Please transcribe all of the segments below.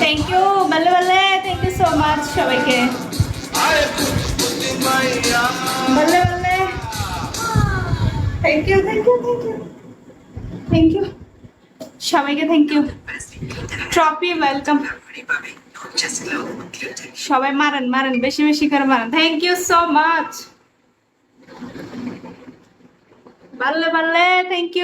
Thank you বলে বলে thank you so much সবাইকে। হায় কুতি মাইয়া বলে বলে thank you thank you thank you thank you সবাইকে থ্যাংক ইউ ট্রফি ওয়েলকাম সবাই মারেন মারেন, বেশি বেশি করে মারেন। থ্যাংক ইউ সো মাচ বাল্লে বাল্লে থ্যাংক ইউ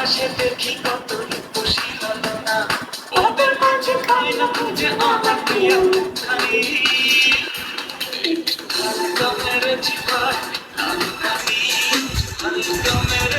চারিপাশে দেখি কত রূপসী হলো না। ওদের মাঝে পাই না খুঁজে আমার প্রিয়া মুখখানি হালকা ভাই লাল পানি হালকা মেরেছি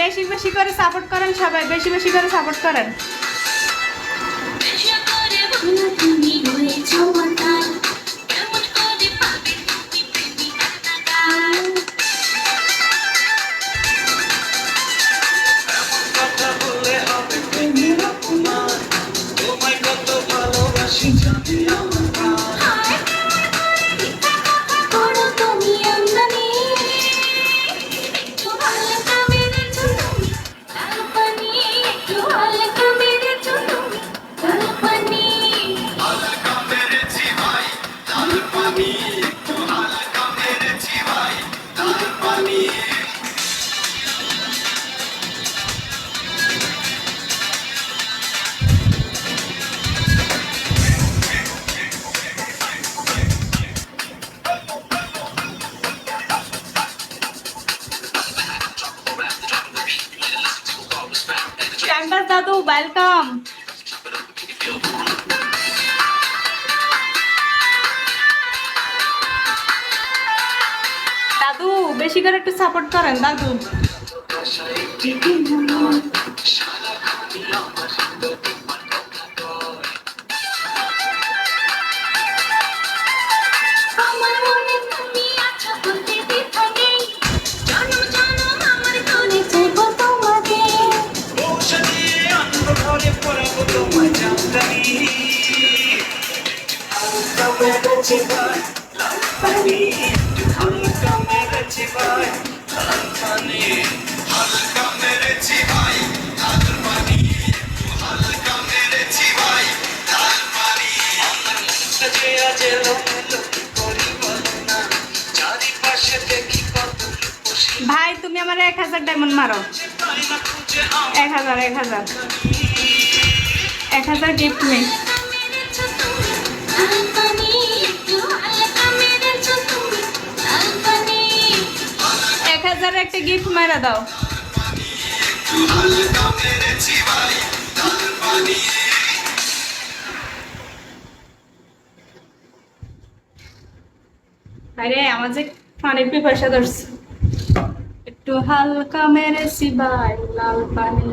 বেশি বেশি করে সাপোর্ট করেন সবাই বেশি বেশি করে সাপোর্ট করেন। ক্যাম্পাস দাদু ওয়েলকাম দাদু বেশি করে একটু সাপোর্ট করেন দাদু ভাই, তুমি আমার এক হাজার ডায়মন্ড মারো। এক হাজার এক হাজার। এক হাজার গিফট নেই। হাজার একটা গিফট মারা দাও। আরে, আমার যে পানির পিপাসা ধরছে। একটু হালকা মেরেছি ভাই, লাল পানি।